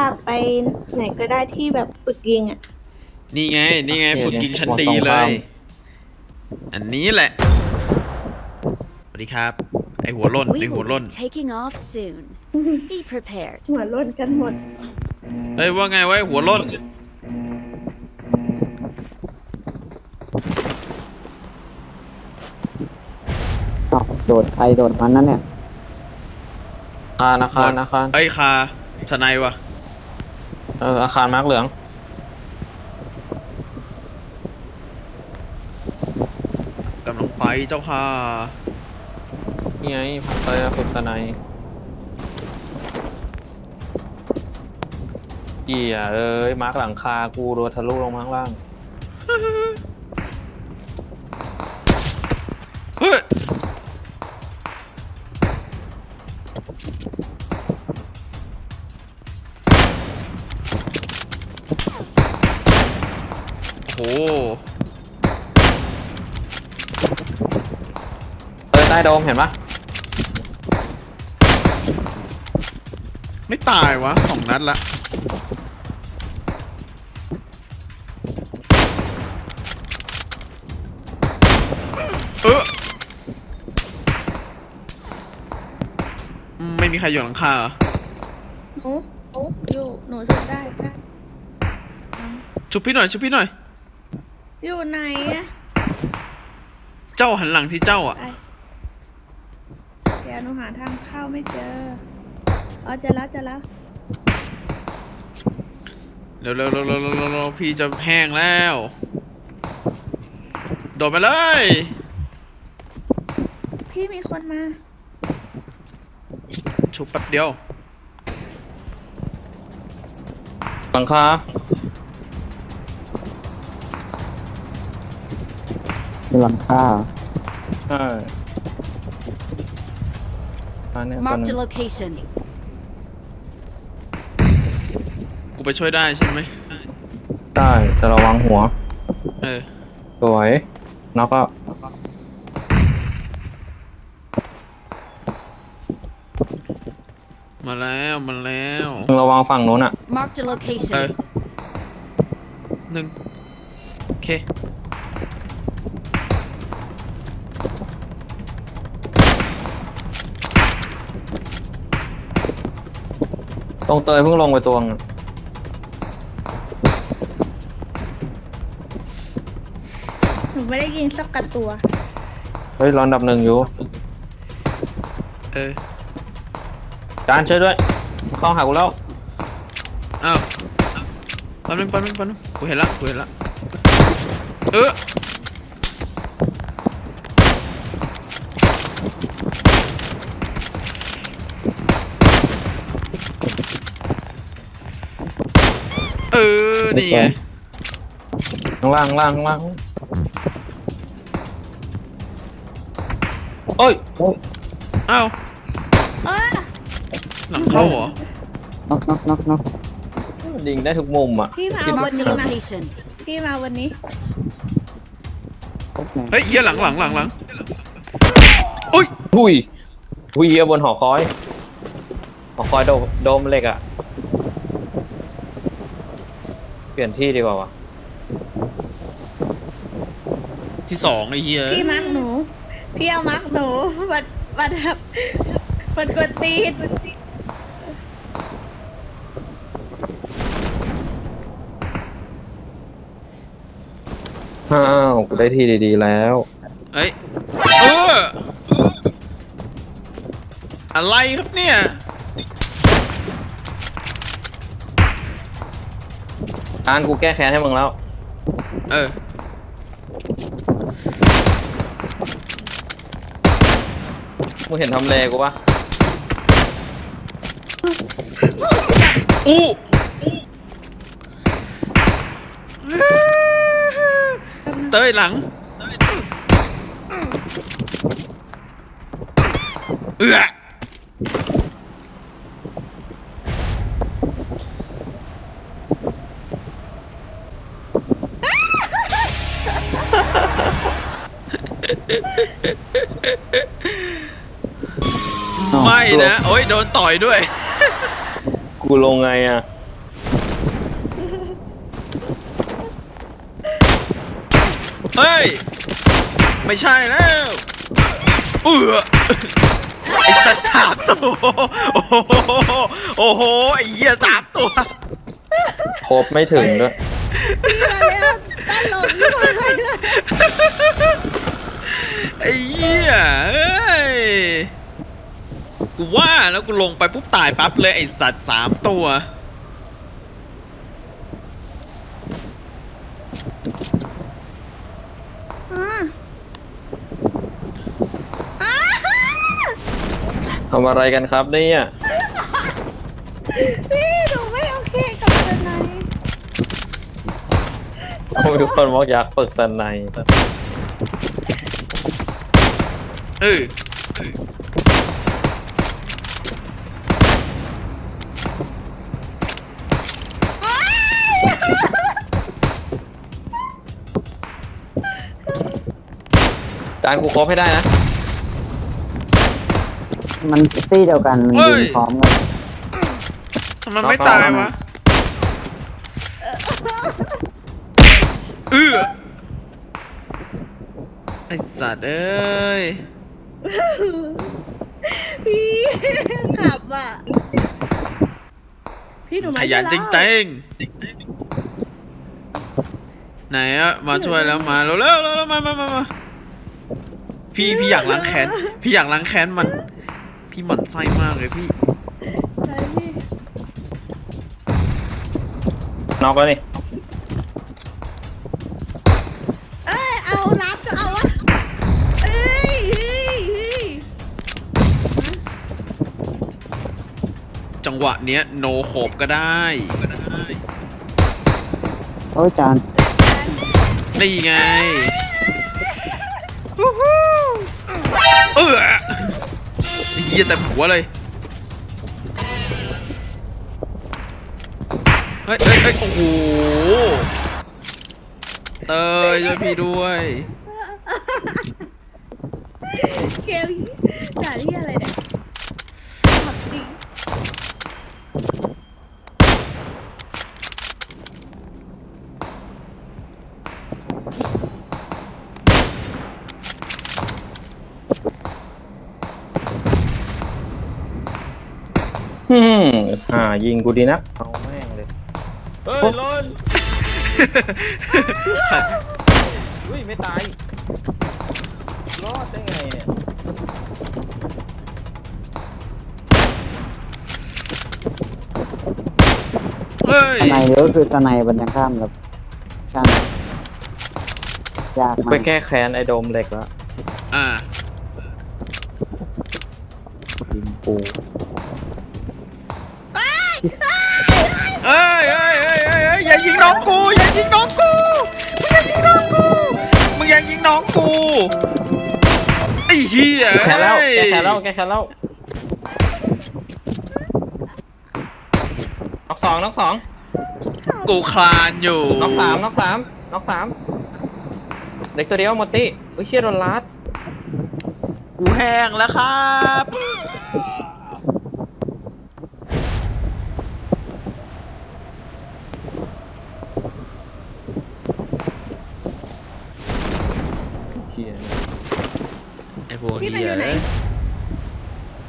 ภาคไปไหนก็ได้ที่แบบฝึกยิงอะ นี่ไง นี่ไงเนี่ยฝึกกินชั้นเนี่ยดีมองตรงเลข้ามยอันนี้แหละ สวัสดีครับ ไอหัวร่น ไอ We หัว will ร่น be taking off soon. Be prepared. หัวล้นกันหมด เฮ้ยว่าไงวะไอ้หัวร่นอ้าวโดดใครโดดมันนั่นเนี่ยอาคารอาคารอาคารไอ้ยคาสไนวะ เอออาคารมาร์กเหลือง กำลังไปเจ้าค่ะนี่ไงพักเลยฝึกสไนด์เกียเอ้ยมาร์กหลังคากูโดนทะลุลงมาข้างล่าง โดมเห็นปะไม่ตายวะสองนัดละเอออืมไม่มีใครอยู่หลังคาเหรอหนูหนูอยู่ หนูชุบได้ได้ชุบพี่หน่อยชุบพี่หน่อย อยู่ไหนอะเจ้าหันหลังสิเจ้าอะ ไปเดี๋ยวหนูหาทางเข้าไม่เจออ๋อเจอแล้วเจอแล้วเร็วเร็วเร็วเร็วเร็วเร็วเร็วพี่จะแห้งแล้ว โดดไปเลย พี่มีคนมา ชุบแป๊บเดียว หลังคามีหลังคาใช่ อันเนี้ยตัว Marked นึ a ง location. กูไปช่วยได้ใช่ไหมได้จะระวังหัว เออ สวยน็อกก็มาแล้วมาแล้วมึงระวังฝั่งนู้นอะ Marked a เออ location. หนึ่งโอเค ตรงเตยเพิ่งลงไปตัวนึงหนูไม่ได้ยิงสักกระตัว เฮ้ยร้อนดับหนึ่งอยู่เออ จานช่วยด้วยเข้าหากูแล้วอ้าวแป๊บนึงแป๊บนึงแป๊บนึงกูเห็นละกูเห็นละเออ ออนี่ไงข้างล่างข้างล่างข้างล่างเอ้ยอ้าวเออหลังเข้าเหรอน็อกน็อกน็อกน็อกยิงได้ทุกมุมอะพี่มาเอาวัน Marked a นี้มา location. พี่มาวันนี้พวกเนี่ยเฮ้ยเหี้ยหลังหลังหลังหลังอุ้ย หุยหุยเยียบนหอคอย หอคอยโดมโดมเหล็กอะเป ลี่ยนที่ดีกว่าวะที่สองไอ้เหี้ยพี่มาร์กหนูพี่เอามาร์กหนูบัดบัดแบบบัดกดตีนอ้าวกูได้ที่ดีๆแล้ว เอ้ยเอออะไรครับเนี่ย อ่านกูแก้แค้นให้มึงแล้ว เออ มึงเห็นทำเลกูปะอู้เต้ยหลัง เอือ ไม่นะ โอ้ยโดนต่อยด้วยกูกูลงไงอะ เฮ้ย ไม่ใช่แล้วเออไอ้สัตว์สามตัว โอ้โห โอ้โห ไอ้เหี้ยสามตัว ครบไม่ถึงด้วย พี่มาแล้วตลกที่มาเลย ไอ้เหี้ ยเอ้ย กูว่าแล้วกูลงไปปุ๊บตายปั๊บเลยไอ้สัตว์สามตัวอ่าอ่าทำอะไรกันครับเนี่ย พี่หนูไม่โอเคกับเจนไนโอ้ยทุกคนบอกอยากฝึกสันใน เออการกูครบให้ได้นะ มันตี้เดียวกัน มันยิงพร้อมกันทำไมไม่ตายวะเออไอสัตว์เอ้ย พี่ขับอะ พี่หนูขมายันจที่ริงเล่าๆไหนอะมาช่วยแล้วมาเร็วๆเร็วๆเร็วๆมามามามาพี่พี่อยากล้างแค้นพี่อยากล้างแค้นมัน พี่หมั่นไส้มากเลยพี่ไปพี่ นอกแล้ว จังหวะเนี้ยโนโขบก็ได้ก็ได้ โอ้ยจานนี่ไงฮู้ฮู้เออไอ้เหี้ยแต่หัวเลย เฮ้ยเฮ้ยเฮ้ยโอ้โห เตยช่วยพี่ด้วย เกมด่าที่อะไรเนี่ยขับจริง ฮึ มอ่ายิงกูดีนักเอาแม่งเลย เฮ้ยลนอุ้ยไม่ตาย รอดได้ไงเนี่ย เฮ้ยสไนเยอะคือสไนบรรยากาศแบบช่างยากกูมาไปกแก้แค้นไอ้โดมเหล็กแล้วอ่า ยิงปู องกูอย่ายิงน้องกูมึงอย่ายิงน้องกูมึงอย่ายิงน้องกูไอ้เหี้ยแก้แค้นแล้วเอ้ยแก้แค้นแล้วแก้แค้นแล้วน็อกสองน็อกสองกูคลานอยู่น็อกสามน็อกสามน็อกสามเด็กตัวเดียวหมดติอุ้ยเชี่ยโดนลัดกูแห้งแล้วครับ เชี่ย ไอ้ พวกพี่ไปเหี้อยยู่ไหน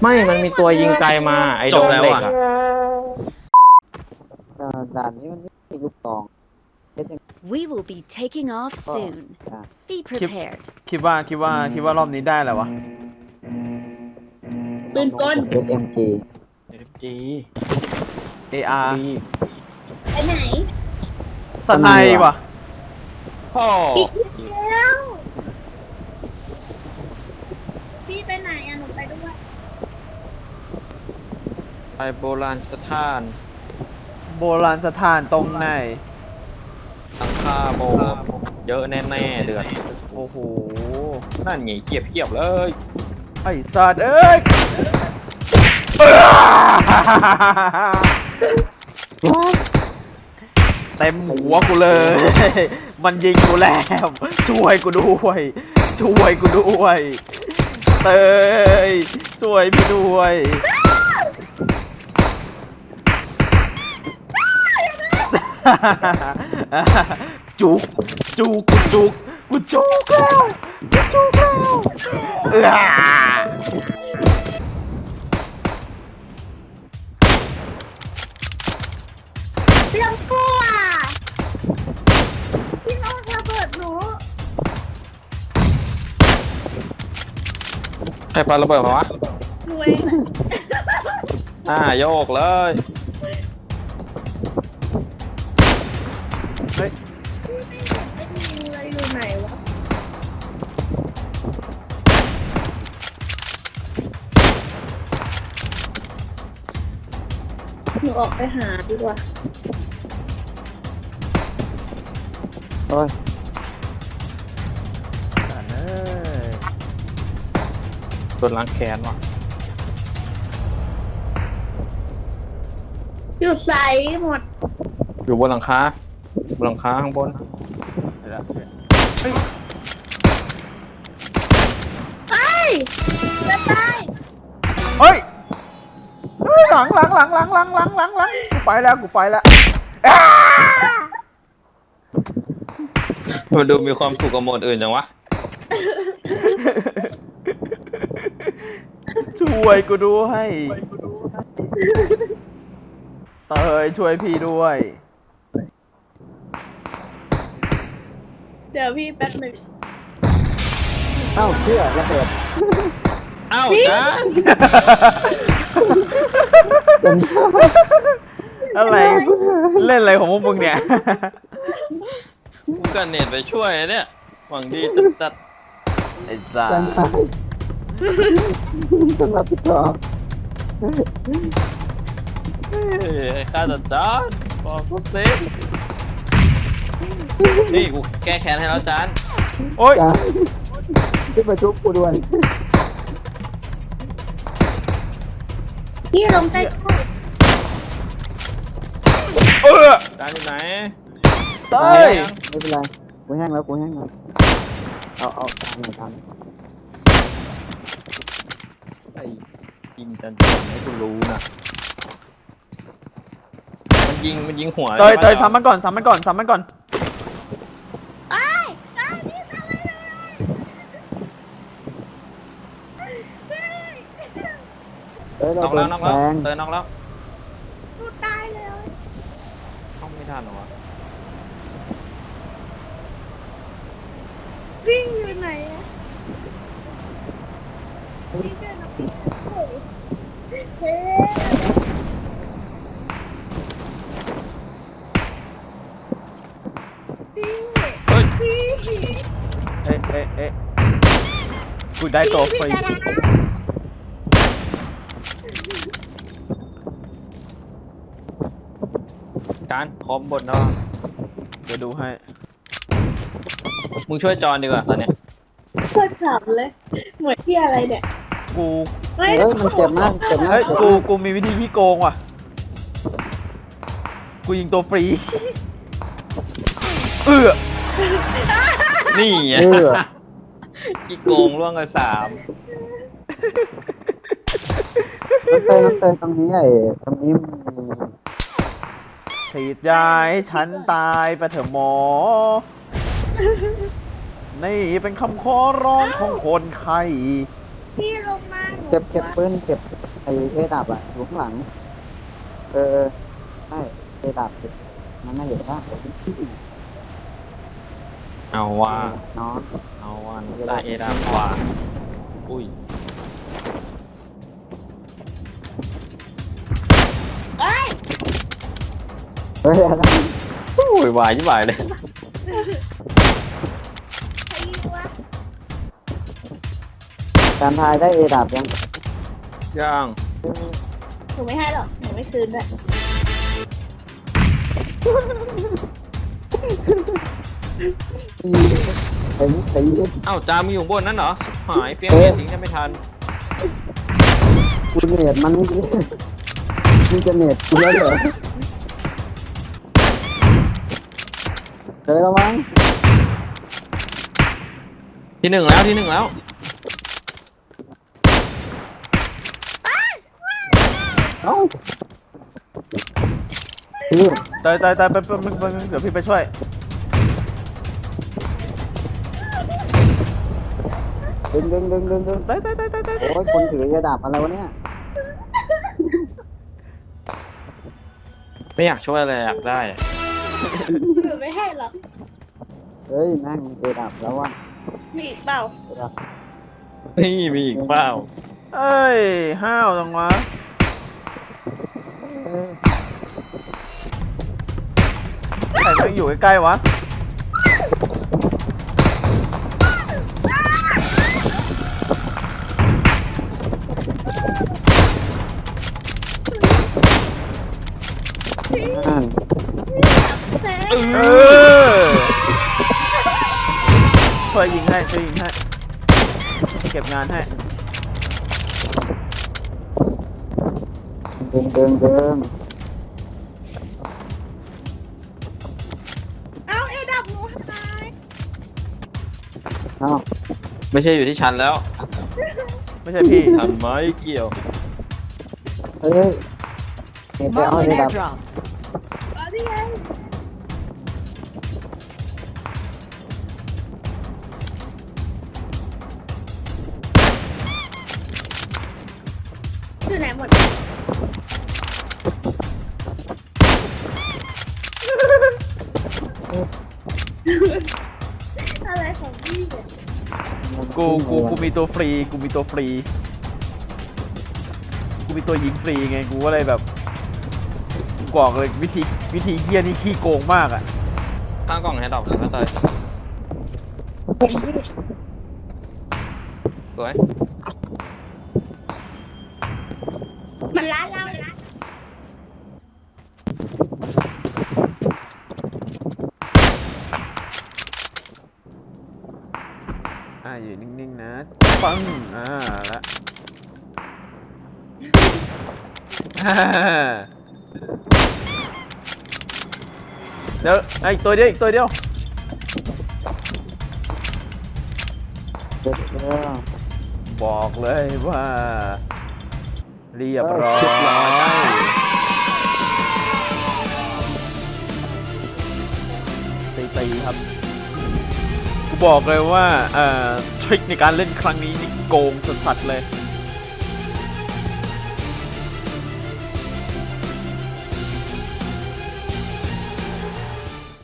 ไม่มันมีตัวยิงไกลมา ไอ้โดมเหล็กจบแล้วอะอะแต่ด่านนี้มันไม่มีลูกซองเล่นยัง We will be taking off ก็ soon. อะ Be prepared. คิดว่าคิดว่าคิดว่ารอบนี้ได้แล้ววะ ปืนกล SMG จี AR ไปไหนสไนป์ว่ะ พ่อแล้ว พี่ไปไหนอะหนูไปด้วย ไปโบราณสถานโบราณสถานตรงไหน ตั้งค่าโบสถ์เยอะแน่ๆเดือดโอ้โห นั่นไงเกียบเกียบๆเลยไอ้สัตว์เอ้ยเอ้อเต็มหัวกูเลย มันยิงกูแล้ว ช่วยกูด้วย ช่วยกูด้วย เตยช่วยพี่ด้วย จุกจุกกูจุกกูจุกแล้วกูจุกแล้วเอื้อเรื่อง ใครปาระเบิดมาวะหนูเองน่ะอ่าโยกเลยเฮ้ยไอ้นี่อะไรอยู่ไหนวะหนูออกไปหาดีกว่าโอ้ย ดนล้างแค้นว่ะอยู่ใสหมดอยู่บนหลังคาบนหลังคาข้างบนเดี๋ยวนะเฮ้ยจะตายเฮ้ยเฮ้ยหลังหลังหลังหลังหลังหลังหลังหลังกูไปแล้วกูไปแล้วอ้ามันดูมีความสุขกับโหมดอื่นจังวะ ช่วยกูด้วยเตยช่วยพี่ด้วย เดี๋ยวพี่แป๊บหนึ่งเอ้าเชื่อระเบิดเอ้าจ้าเป็นอะไร เล่นอะไรของพวกมึงเนี่ยกูกันเน็ตไปช่วยเนี่ย หวังดีจัดไอ้สัการส ตายต้องรับผิดชอบๆเฮ้ยไอ้ข้าจัดจานบอกกูสินี่กูแก้แค้นให้แล้วจานโอ๊ยจ้าที่ประชุบกูด้วยพี่ลงใต้เออจานอยู่ไหนเต้ยไม่เป็นไรกูแห้งแล้วกูแห้งแล้วเอาเอาตามหน่อยตามหน่อย ไอ้ยิงจันจานให้กูรู้นะ มันยิงมันยิงหัวเตยเตยใช่ปะซ้ำมันก่อนซ้ำมันก่อนซ้ำมันก่อนไอ้ไอ้พี่ทำไมเลยเฮ้ยเอ้ยเราน้องโดแล้วนน้องแทแล้วงเตยน้องแล้วหนูตายแล้วต้องไม่ทันเหรอวะวิ่งอยู่ไหนอะพี่เดินออกไปเฮ้ย เฮ้ย พี่เฮ้ยพี่เอ๊ะเอ๊ะเอ๊ะกูได้ตัวฟรีพี่จะนะจานคอมบนเนาะเดี๋ยวดูให้ มึงช่วยจอนดีกว่าตอนเนี้ย โคตรขำเลย เหมือนที่อะไรเนี่ย กูเฮ้ยเฮ้ยมันเจ็บมากเจ็บมากเฮ้ยเจ็บกูมากกูมีวิธีพี่โกงว่ะ กูยิงตัวฟรี เออนี่ไงเอออีโกงล่วงกันสามน้ำเตยน้ำเตยตรงนี้ไอ้ตรงนี้มันมีฉีดยาให้ฉันตายไปเถอะหมอ นี่เป็นคำขอร้องของคนไข้ พี่ลงมาหนูเก็บเก็บปืนเก็บไอ้เอดับอะอยู่ข้างหลัง เออใช่เอดับมันน่าอยู่ข้างเอาว่าน้องเอาว่าได้เอดามกว่าอุ้ยเอ้ยเฮ้ยอะไรโอ้ยวายยิ่งวายเลย การทายได้เอดับยังย่างหนูไม่ให้หรอกหนูไม่คืนด้วยตีตีตีเอ้าจามมีอยู่บนนั้นเหรอ หายเฟี้ยงเฟี้ยงทิ้งได้ไม่ทันกูเน็ตมันเมื่อกี้มึงจะเน็ตกูแล้วเหรอเจอแล้วมั้งที่หนึ่งแล้วที่หนึ่งแล้ว เอ้าพี่ตายตายตายไปไปไปไปเดี๋ยวพี่ไปช่วย ดึงดึงดึงดึงดึงตายตายตายตายตายโอ้ยคนถือจะดับอะไรวะเนี่ยไม่อยากช่วยเลยอยากได้ หนูไม่ให้หรอกเฮ้ยแม่งเอดับแล้วว่ะมีอีกเปล่า นี่มีอีกเปล่า เอ้ย ห้าวจังวะ ใครมันอยู่ใกล้ๆวะนั่นเออช่วยยิงให้ช่วยยิงให้ เก็บงานให้ ดึงดึงดึงเอาเอดับหนูหายเอ้าไม่ใช่อยู่ที่ฉันแล้วไม่ใช่พี่ทำไมเกี่ยว เฮ้ยเฮ้ยเน็ตไปเอา Marked เอ an ดับ airdrop. เอาดิไง กูกูกูมีตัวฟรีกูมีตัวฟรีกูมีตัวยิงฟรีไงกูก็เลยแบบกูบอกเลยวิธีวิธีเฮี้ยนี่ขี้โกงมากอะตั้งกล่องให้ดอกแล้วก็เตยสวย มันร้านเราเลยนะ อ่าอยู่นิ่งๆนะปังอ่าละเดี๋ยวไอ้อีกตัวเดียวอีกตัวเดียวบอกเลยว่า เรียบร้อยตีตีครับ บอกเลยว่าเอ่อทริคในการเล่นครั้งนี้นี่โกงสัสๆเลย